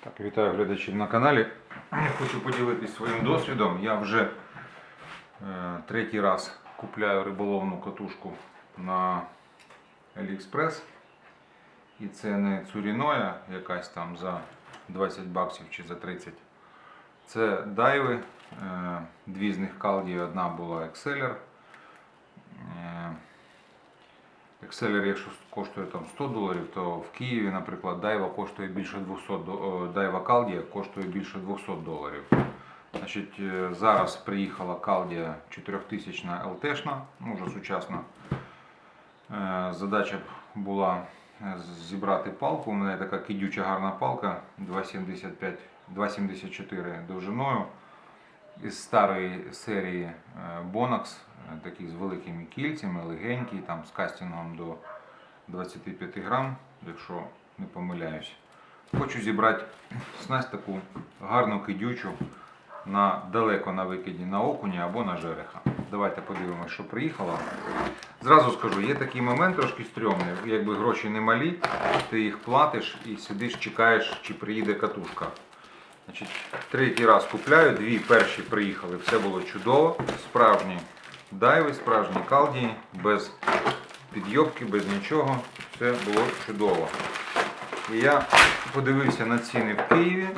Так, вітаю глядачів на каналі. Хочу поділитися своїм досвідом. Я вже е, третій раз купляю риболовну катушку на AliExpress. І це не цуріноя якась там за 20 баксів чи за 30. Це дайви. е, Дві з них калді, одна була Exceller. Е, Exceller, якщо коштує там 100 доларів, то в Києві, наприклад, дайва коштує більше 200 дайва Калдія коштує більше 200 доларів. Значить, е, зараз приїхала Калдія 4000 ЛТшна, ну вже сучасна. Е, Задача була е, зібрати палку. У мене така кидюча гарна палка 2,75 2,74 довжиною із старої серії е, Bonax, е, такий з великими кільцями, легенький, там з кастингом до 25 грам, якщо не помиляюсь. Хочу зібрати снасть таку гарну кидючу на далеко на викиді на окуня або на жереха. Давайте подивимося, що приїхало. Зразу скажу, є такий момент трошки стрьомний, якби гроші не малі, ти їх платиш і сидиш, чекаєш, чи приїде катушка. Значить, третій раз купляю, дві перші приїхали, все було чудово. Справжні дайви, справжні калдії, без підйобки, без нічого. Все було чудово. І я подивився на ціни в Києві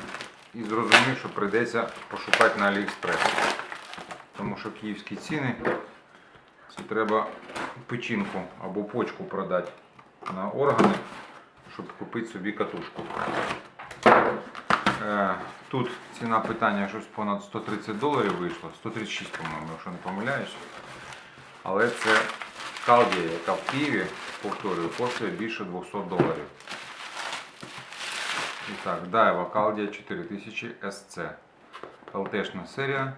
і зрозумів, що прийдеться пошукати на AliExpress. Тому що київські ціни це треба печінку або почку продати на органи, щоб купити собі катушку. Е, Тут ціна питання щось понад 130 доларів вийшло, 136, по-моєму, якщо не помиляюсь. Але це Калдія, яка в Києві, повторюю, коштує більше 200 доларів. І так, Daiwa Калдія 4000 SC. ЛТшна серія.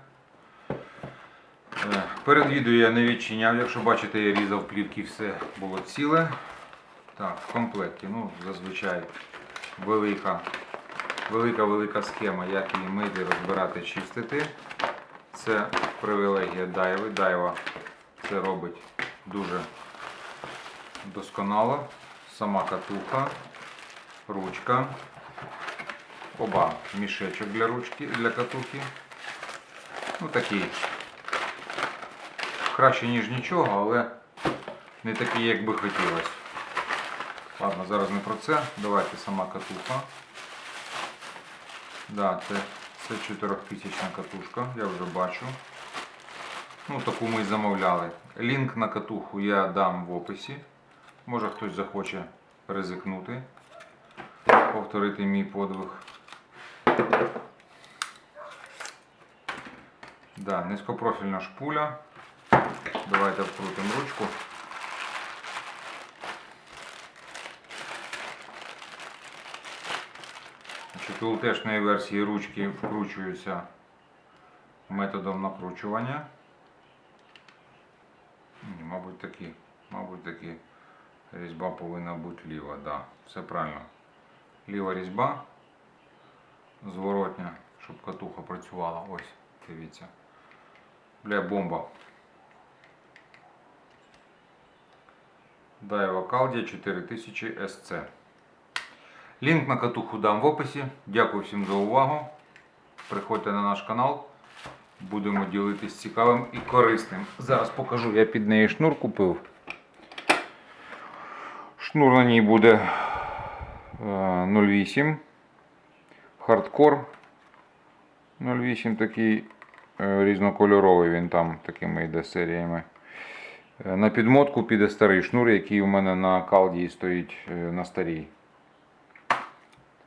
Е, Перед відео я не відчиняв, якщо бачите, я різав плівки, все було ціле. Так, в комплекті, ну, зазвичай велика велика велика схема, як її мити, розбирати, чистити. Це привілегія дайви. Дайва це робить дуже досконало. Сама катуха, ручка, оба мішечок для ручки, для катухи. Ну такий. Краще, ніж нічого, але не такий, як би хотілося. Ладно, зараз не про це. Давайте сама катуха. Да, це, це 4000 катушка, я вже бачу. Ну, таку ми й замовляли. Лінк на катуху я дам в описі. Може хтось захоче ризикнути, повторити мій подвиг. Да, низькопрофільна шпуля. Давайте вкрутимо ручку. ЛТшної версії ручки вкручуються методом накручування. Ні, Мабуть, такі, мабуть, такі різьба повинна бути ліва, да, все правильно. Ліва різьба, зворотня, щоб катуха працювала. Ось, дивіться. Бля, бомба. Daiwa Caldia 4000 SC. Лінк на катуху дам в описі. Дякую всім за увагу. Приходьте на наш канал. Будемо ділитись цікавим і корисним. Зараз покажу, я під неї шнур купив. Шнур на ній буде е, 0,8. Хардкор 0,8 такий е, різнокольоровий, він там такими йде серіями. Е, На підмотку піде старий шнур, який у мене на калдії стоїть е, на старій.